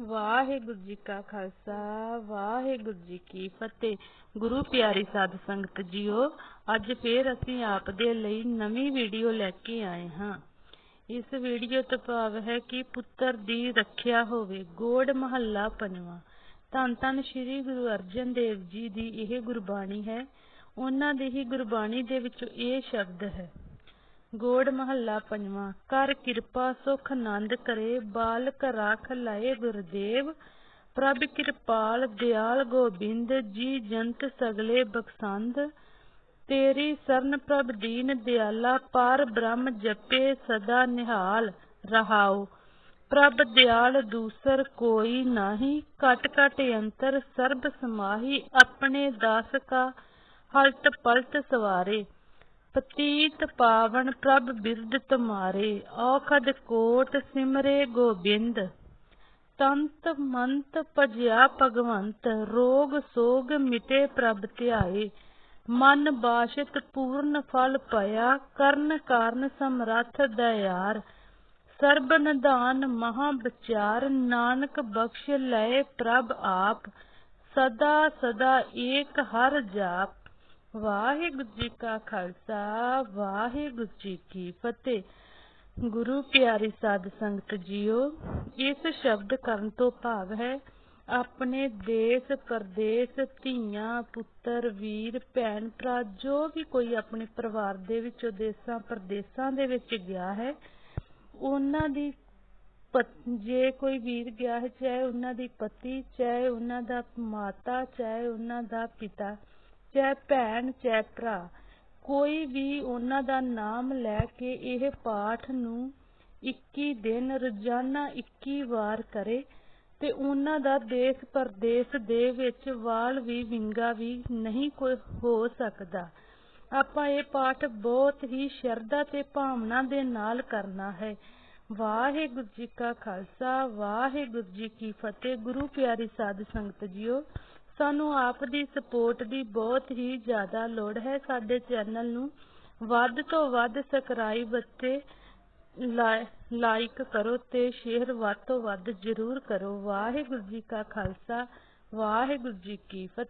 ਵਾਹਿਗੁਰੂ ਜੀ ਕਾ ਖਾਲਸਾ, ਵਾਹਿਗੁਰੂ ਜੀ ਕੀ ਫਤਿਹ। ਗੁਰੂ ਪਿਆਰੀ ਸਾਧ ਸੰਗਤ ਜੀਓ, ਅੱਜ ਫੇਰ ਅਸੀਂ ਆਪ ਦੇ ਲਈ ਨਵੀਂ ਵੀਡੀਓ ਲੈ ਕੇ ਆਏ ਹਾਂ। ਇਸ ਵੀਡੀਓ ਤੋਂ ਭਾਵ ਹੈ ਕਿ ਪੁੱਤਰ ਦੀ ਰੱਖਿਆ ਹੋਵੇ, ਗੋੜ ਮਹੱਲਾ ਪੰਜਵਾਂ। ਧੰਨ ਧੰਨ ਸ੍ਰੀ ਗੁਰੂ ਅਰਜਨ ਦੇਵ ਜੀ ਦੀ ਇਹ ਗੁਰਬਾਣੀ ਹੈ। ਉਹਨਾਂ ਦੀ ਹੀ ਗੁਰਬਾਣੀ ਦੇ ਵਿੱਚੋਂ ਇਹ ਸ਼ਬਦ ਹੈ ਗੋੜ ਮਹੱਲਾ ਪੰਜਵਾਂ। ਕਰ ਕਿਰਪਾ, ਸੁਖ, ਆਨੰਦ ਕਰੇ, ਬਾਲਕ ਰਾਖ ਲਏ ਗੁਰਦੇਵ। ਪ੍ਰਭ ਕਿਰਪਾਲ, ਦਿਆਲ ਗੋਬਿੰਦ, ਜੀ ਜੰਤ ਸਗਲੇ ਬਖਸੰਦ। ਤੇਰੀ ਸਰਨ ਪ੍ਰਭ ਦੀਨ ਦਿਆਲਾ, ਪਾਰ ਬ੍ਰਹਮ ਜਪੇ ਸਦਾ ਨਿਹਾਲ ਰਹਾਉ। ਪ੍ਰਭ ਦਿਆਲ ਦੂਸਰ ਕੋਈ ਨਾਹੀ ਕਟ ਕਟ ਅੰਤਰ ਸਰਬ ਸਮਾਹੀ, ਆਪਣੇ ਦਾਸ ਕਾ ਹਲਤ ਪਲਟ ਸਵਾਰੇ। ਪਤੀਤ ਪਾਵਨ ਪ੍ਰਭ ਬਿਰਦ ਤੁਮਾਰੇ ਔਖਦ ਕੋਟ ਸਿਮਰੇ ਗੋਬਿੰਦ। ਤੰਤ ਮੰਤ ਭਜਿਆ ਭਗਵੰਤ, ਰੋਗ ਸੋਗ ਮਿਟੇ ਪ੍ਰਭ ਧਿਆਏ। ਮਨ ਬਾਸ਼ਿਤ ਪੂਰਨ ਫਲ ਪਇਆ, ਕਰਨ ਕਾਰਨ ਸਮਰੱਥ ਦਇਆਰ। ਸਰਬ ਨਿਧਾਨ ਮਹਾ ਵਿਚਾਰ, ਨਾਨਕ ਬਖਸ਼ ਲਏ ਪ੍ਰਭ ਆਪ। ਸਦਾ ਸਦਾ ਏਕ ਹਰ ਜਾਪ। ਵਾਹਿਗੁਰੂ ਜੀ ਕਾ ਖਾਲਸਾ, ਵਾਹਿਗੁਰੂ ਜੀ ਕੀ ਫਤਿਹ। ਗੁਰੂ ਪਿਆਰੀ ਸਾਧ ਸੰਗਤ ਜੀਓ, ਇਸ ਸ਼ਬਦ ਕਰਨ ਤੋਂ ਭਾਵ ਹੈ, ਆਪਣੇ ਦੇਸ਼, ਪਰਦੇਸ, ਧੀਆਂ, ਪੁੱਤਰ, ਵੀਰ, ਭੈਣ, ਭਰਾ, ਜੋ ਵੀ ਕੋਈ ਆਪਣੇ ਪਰਿਵਾਰ ਦੇ ਵਿੱਚੋਂ ਦੇਸਾਂ ਪਰਦੇਸਾਂ ਦੇ ਵਿੱਚ ਗਿਆ ਹੈ, ਉਹਨਾਂ ਦੀ ਜੇ ਕੋਈ ਵੀਰ ਗਿਆ ਹੈ, ਚਾਹੇ ਉਹਨਾਂ ਦੀ ਪਤੀ, ਚਾਹੇ ਉਹਨਾਂ ਦਾ ਮਾਤਾ, ਚਾਹੇ ਉਹਨਾਂ ਦਾ ਪਿਤਾ ਚਾਹੇ ਭੈਣ ਚਾਹੇ ਭਰਾ। ਕੋਈ ਵੀ ਉਹਨਾਂ ਦਾ ਨਾਮ ਲੈ ਕੇ ਇਹ ਪਾਠ ਨੂੰ 21 ਦਿਨ ਰੋਜ਼ਾਨਾ 21 ਵਾਰ ਕਰੇ ਤੇ ਉਹਨਾਂ ਦਾ ਦੇਸ਼ ਪਰਦੇਸ ਦੇ ਵਿੱਚ ਵਾਲ ਵੀ, ਵਿੰਗਾ ਵੀ ਨਹੀਂ ਕੋਈ ਹੋ ਸਕਦਾ। ਆਪਾਂ ਇਹ ਪਾਠ ਬਹੁਤ ਹੀ ਸ਼ਰਧਾ ਤੇ ਭਾਵਨਾ ਦੇ ਨਾਲ ਕਰਨਾ ਹੈ। ਵਾਹਿਗੁਰੂ ਜੀ ਕਾ ਖਾਲਸਾ, ਵਾਹਿਗੁਰੂ ਜੀ ਕੀ ਫਤਿਹ। ਗੁਰੂ ਪਿਆਰੀ ਸਾਧ ਸੰਗਤ ਜੀਓ ਸਾਨੂੰ ਆਪ ਦੀ ਸਪੋਰਟ ਦੀ ਬਹੁਤ ਹੀ ਜ਼ਿਆਦਾ ਲੋੜ ਹੈ। ਸਾਡੇ ਚੈਨਲ ਨੂੰ ਵੱਧ ਤੋਂ ਵੱਧ ਸਬਸਕ੍ਰਾਈਬ ਅਤੇ ਲਾਈਕ ਕਰੋ ਤੇ ਸ਼ੇਅਰ ਵੱਧ ਤੋਂ ਵੱਧ ਜ਼ਰੂਰ ਕਰੋ। ਵਾਹਿਗੁਰੂ ਜੀ ਕਾ ਖਾਲਸਾ, ਵਾਹਿਗੁਰੂ ਜੀ ਕੀ ਫਤਿਹ।